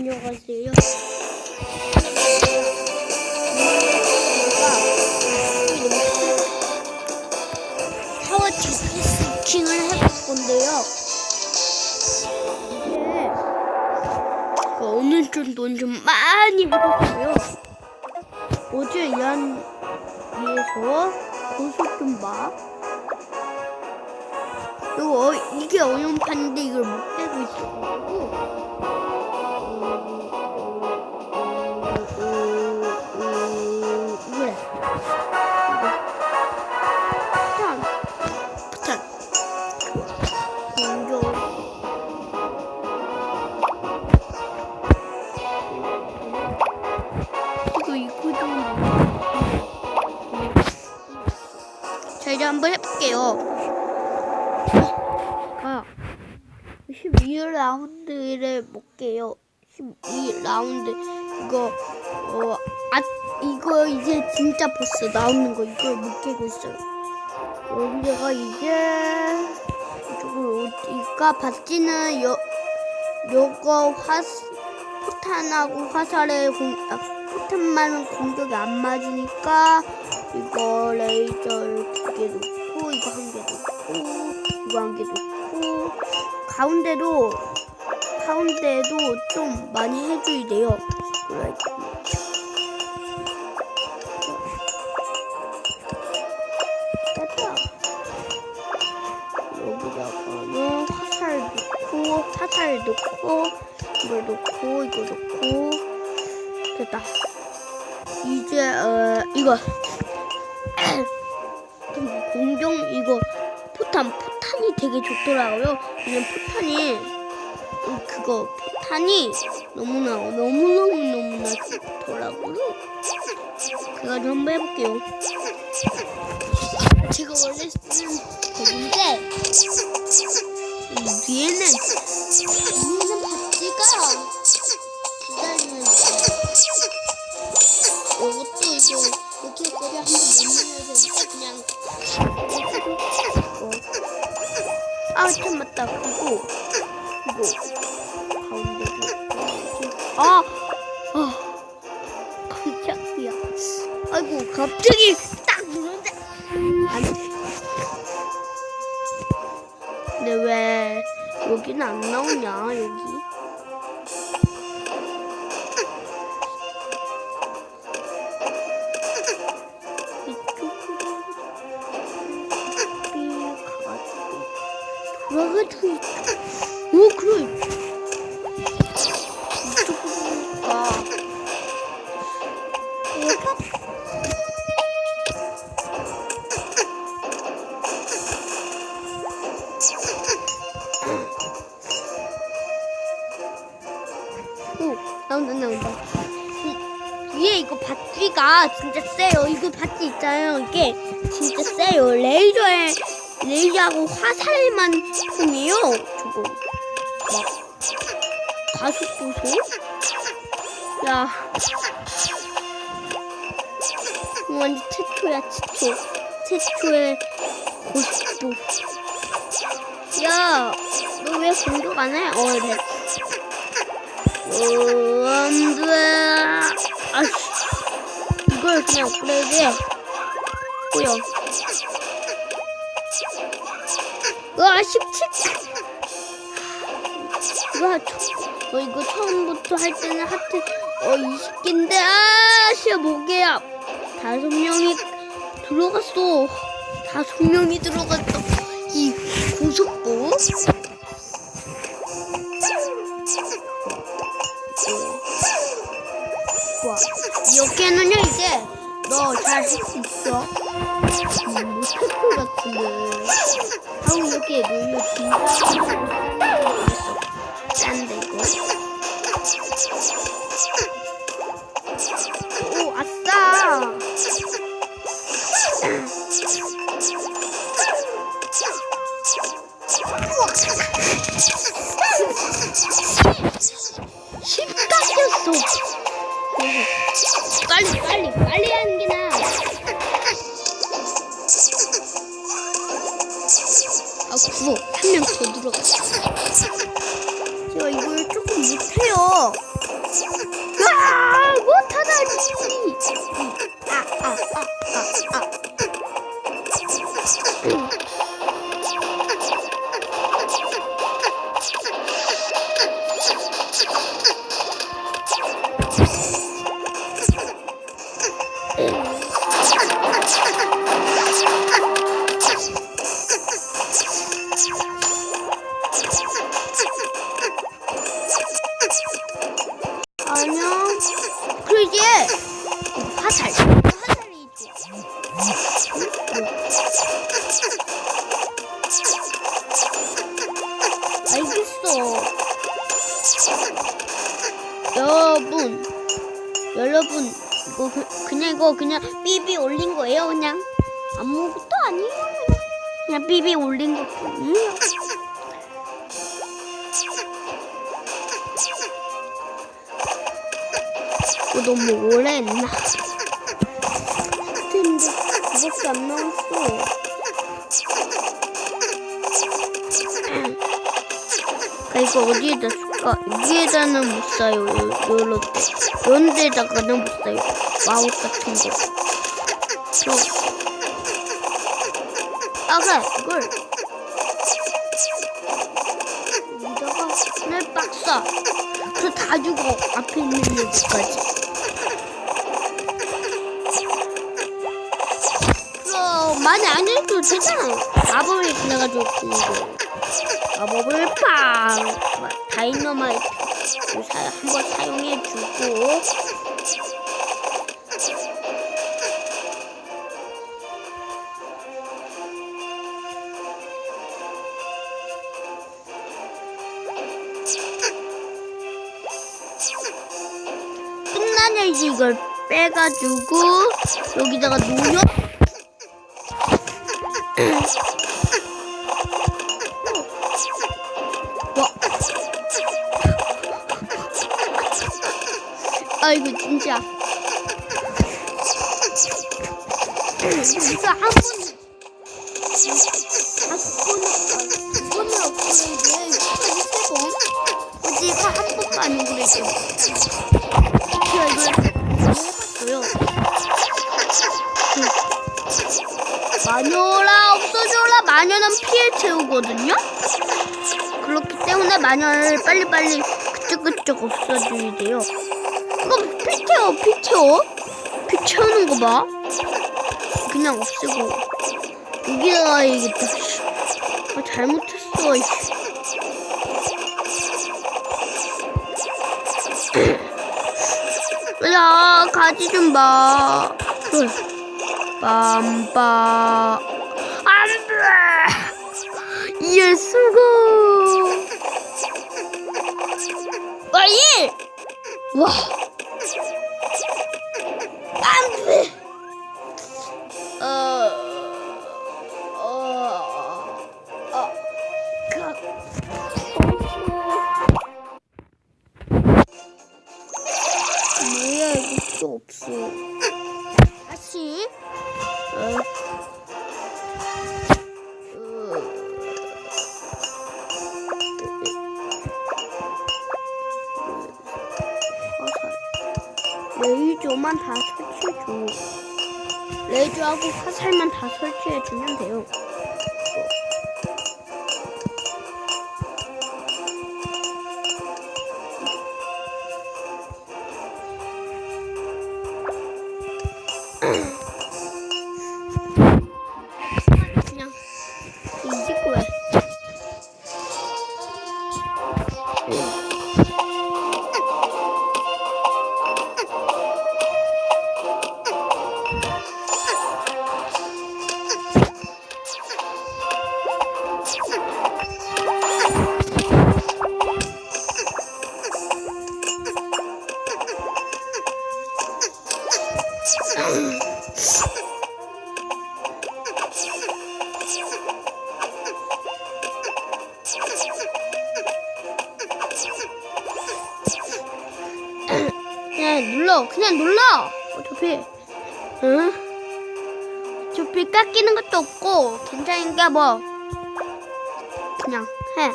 안녕하세요. 디스킹을 해볼 건데요. 이게 오늘 정도는 좀 많이 해봤어요. 어제 이한 위에서 고속 좀 봐. 그리고 어, 이게 어연판인데 이걸 못 떼고 있어가지고 보스 나오는 거, 이걸 못 깨고 있어요. 여기다가 이제, 이쪽으로 어디가, 바지는 여, 요거 화, 포탄하고 화살에 공, 아, 포탄만은 공격이 안 맞으니까, 이거 레이저를 두 개 놓고 이거 한 개 놓고 이거 한 개 놓고 가운데도 가운데도 좀 많이 해줘야 돼요. 이걸 놓고 이거 놓고 됐다. 이제 어 이거 공룡 이거 포탄 포탄이 되게 좋더라고요. 그냥 포탄이 음, 그거 포탄이 너무나 너무너무 너무나 좋더라고요. 그래가지고 한번 해볼게요. 제가 원래 쓰는 거인데 이 위에는 이거 이렇게 꼬리 한번 넣으면서 그냥 어. 아참 맞다 그리고 이거 가운데도 아! 아 깜짝이야 아이고 갑자기 딱 누른데 안돼 근데 왜 여기는 안 나오냐 여기 오 그래 이쪽으로 가 이렇게 오 나온다 나온다 이- 위에 이거 바지가 진짜 세요. 이거 바지 있잖아요. 이게 진짜 세요. 레이저에 레이저하고 화살만 통해요. 저거 막 가속 보소. 야, 완전 최초야 최초. 최초의 고속도. 야, 너 왜 공격 안 해? 어, 네. 어, 안 돼. 아씨. 이걸 그냥 업그레이드 해. 뭐야. 와, 17. 와, 저, 어, 이거 처음부터 할 때는 하트, 어, 20개인데, 아, 씨, 목에야. 다섯 명이 들어갔어. 다섯 명이 들어갔어. 이 고속도. 와, 이렇게는요 이제 너 잘 할 수 있어. 음, 것 같은데. 하고 이렇게 진짜 짠데 이거. 오 아싸. 십 깎였어. 빨리 빨리 빨리 하는 게 나아. 아 구워 한명 더 들어갔어. 제가 이걸 조금 못해요. 아, 못하다니. 아, 아, 아, 아, 아. 이거 그, 그냥 이거 그냥 삐삐 올린 거예요, 그냥 아무것도 아니에요. 그냥, 삐삐 올린 것 뿐이에요. 이거 너무 오래 했나? 근데 그밖에 안 나왔어. 이거 어디에다 쓸까? 여기에다는 못 사요. 요, 요런 데다가는 못 사요. 마우스 같은 거. 저. 아, 그래. 이걸. 여기다가 네 박사. 그다 주고 앞에 있는 여기까지. 많이 안 해도 되잖아. 마법을 그래가지고 그거. 마법을 팡! 다이너마이트 사- 한번 사용해주고 끝나야지 이걸 빼가지고 여기다가 놓여 와. 아이고 진짜. 진짜 한 번, 다섯 번을 두 번을 업그레이드, 끝까지 세 번. 어디가 한 번만 업그레이드. 마녀는 피해 채우거든요. 그렇기 때문에 마녀를 빨리빨리 그쪽그쪽 없어져야 돼요. 그럼 피 채워, 피 채워. 피 채우는 거 봐. 그냥 없애고. 여기다가 해야겠다. 씨. 아, 잘못했어. 야, 가지 좀 봐. 빰빰. 이럴 수가. 와, 일! 와. 레이저만 다 설치해줘. 레이저하고 화살만 다 설치해주면 돼요. 그냥 눌러. 어차피, 응? 어차피 깎이는 것도 없고, 괜찮으니까 뭐, 그냥 해.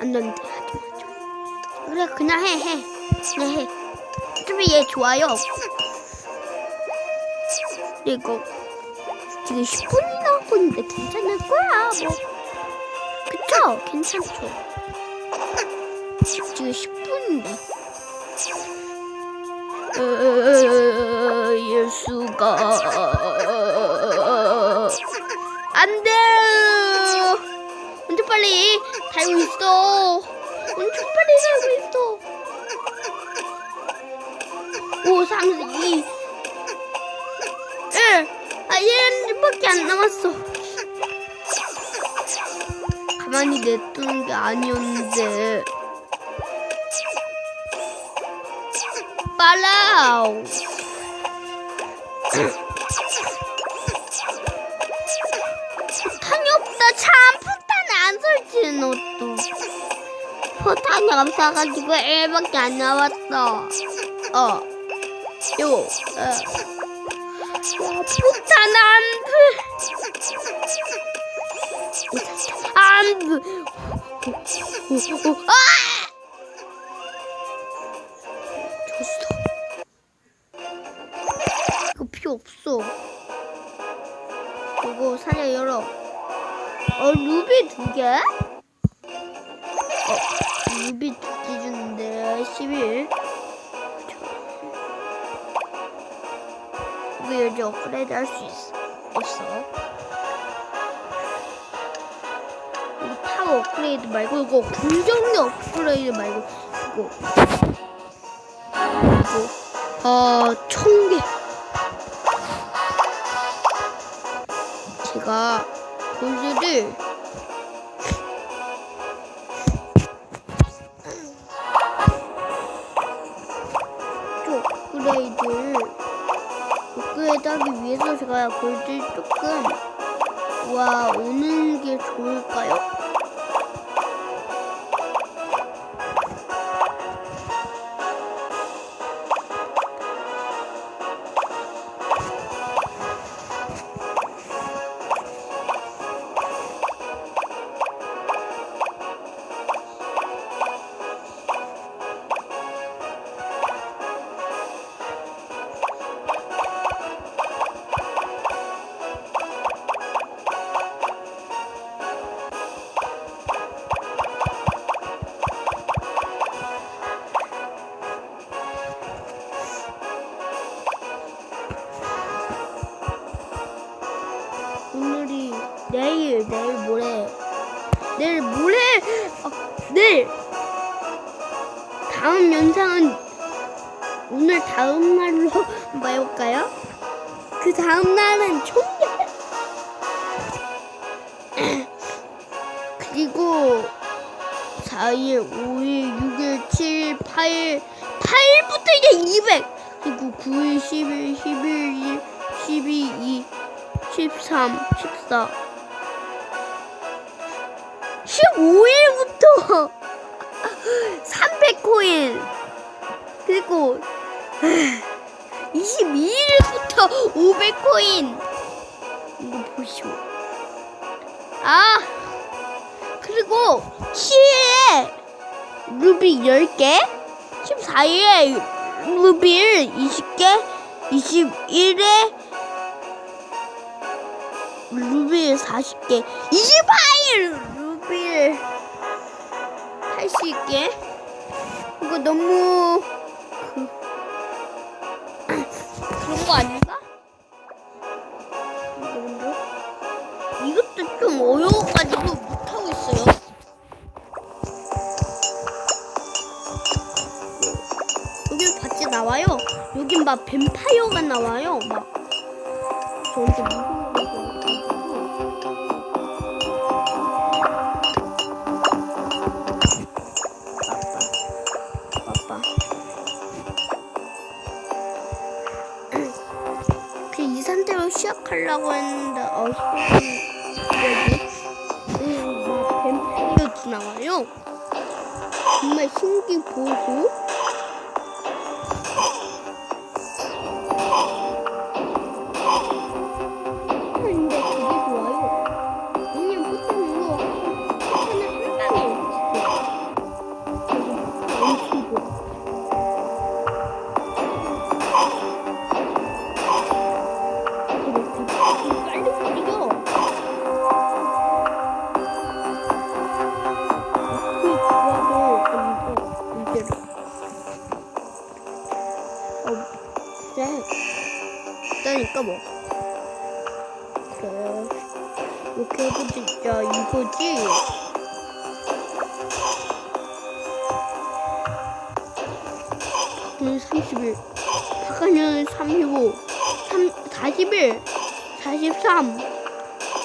안 되는데 하지 마. 좀. 그래 그냥 해 해. 그냥 해. 어차피 얘 좋아요. 이거 지금 10분이 나오고 있는데 괜찮을 거야 뭐. 그쵸? 괜찮죠. 지금 10분인데. 예수가 안돼 엄청 빨리 달고 있어 엄청 빨리 달고 있어 5 3 2 1 아, 1분밖에 안 남았어 가만히 냅두는 게 아니었는데 빨라 포탄이 없다 참 포탄을 안 설치해 너 포탄이 없어가지고 1밖에 안 남았어 어 요, 어. 와, 포탄 안 돼. 안 돼. 아! 없어. 이거 사냥 열어. 어, 루비 두 개? 어, 루비 두 개 주는데, 11. 이거 열지 업그레이드 할 수 있어. 없어. 이거 타워 업그레이드 말고, 이거 불정리 업그레이드 말고, 이거. 이거. 아, 천 개. 제가 골드를 좀 업그레이드를 업그레이드 하기 위해서 제가 골드 조금 와 오는 게 좋을까요? 4일, 5일, 6일, 7일, 8일 8일부터 이제 200 그리고 9일, 10일, 11일, 12, 2 13, 14, 15일부터 300코인. 그리고 22일부터 500코인. 이거 보시오. 아 그리고 7일에 루비 10개 14일에 루비 20개 21일에 루빌 40개 28일 루빌 80개 이거 너무 그 그런 거 아닌가? 여긴 막 뱀파이어가 나와요 막 저한테. 그이 상태로 시작하려고 했는데 어 뭐지? 음, 뱀파이어도 나와요. 정말 신기 보수.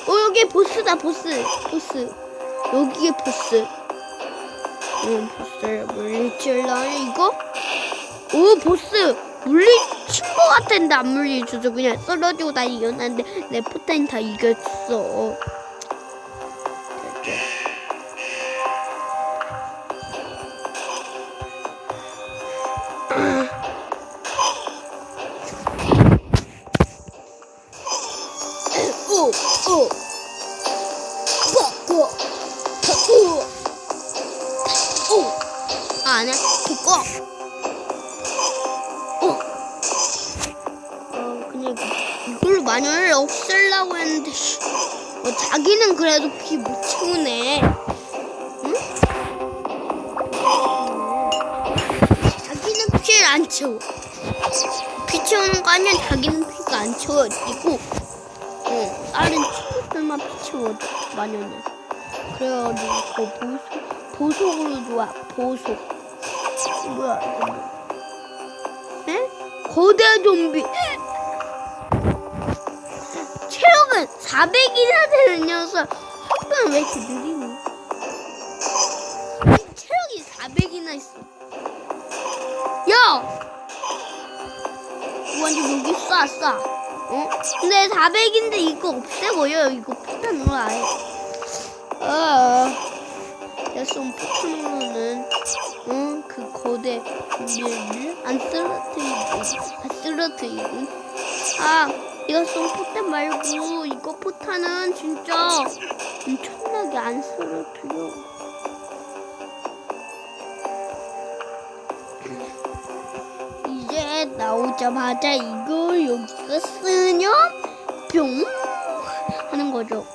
어, 여기 보스다, 보스. 보스. 여기에 보스. 응, 보스를 물리칠라 이거? 오, 보스! 물리친 것 같은데 안 물리쳐서 그냥 쓰러지고 다 이겼는데 내 포탄이 다 이겼어. 아, 아니야. 그거. 어. 어, 그냥 이걸로 마녀를 없애려고 했는데, 씨. 어, 자기는 그래도 피 못 채우네. 응? 자기는 피를 안 채워. 피 채우는 거 아니야? 자기는 피가 안 채워지고, 어, 다른 친구들만 피 채워줘, 마녀는. 그래가지고, 그 보석, 보석으로 좋아, 보석. 뭐야, 뭐. 에? 거대 좀비. 체력은 400이나 되는 녀석. 속도는 왜 이렇게 느리니? 체력이 400이나 있어. 야! 완전 여기 쏴, 쏴. 어? 근데 400인데 이거 없애버려. 이거 폭탄으로 아예. 아, 내쏜 폭탄으로는, 응, 그 거대 좀비를 안 쓰러뜨리고, 안 쓰러뜨리고. 아, 이거 쏜 포탄 말고 이거 포탄은 진짜 엄청나게 안 쓰러뜨려. 이제 나오자마자 이걸 여기가 쓰면 뿅 하는 거죠.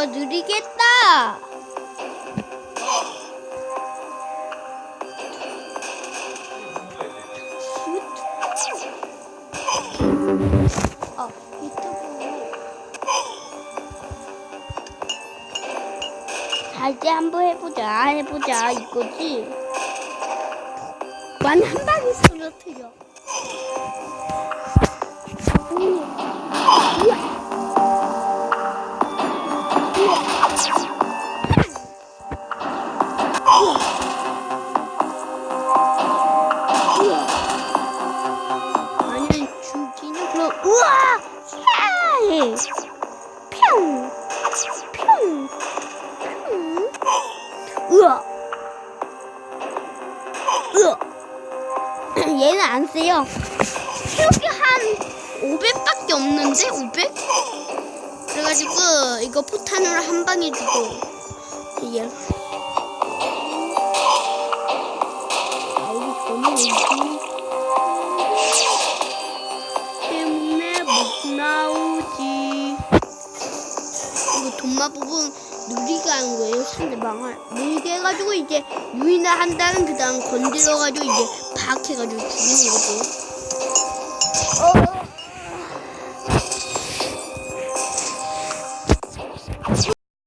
와 느리겠다. 아, 유튜브. 한번 해보자. 해보자. 이거지. 완한 방에 쓰러뜨려. 오. 우와. 우와. 안 세요 체력이 한 500밖에 없는데 500? 그래가지고 이거 포탄으로 한 방에 주고 얘 나오기 전에 오지 때문에 못 나오지. 이거 돈마 부분 누리가 하는 거예요, 상대방을. 누리게 해가지고 이제 유인을 한다는 그 다음 건드려가지고 이제 박해가지고 죽이는 거죠. 어,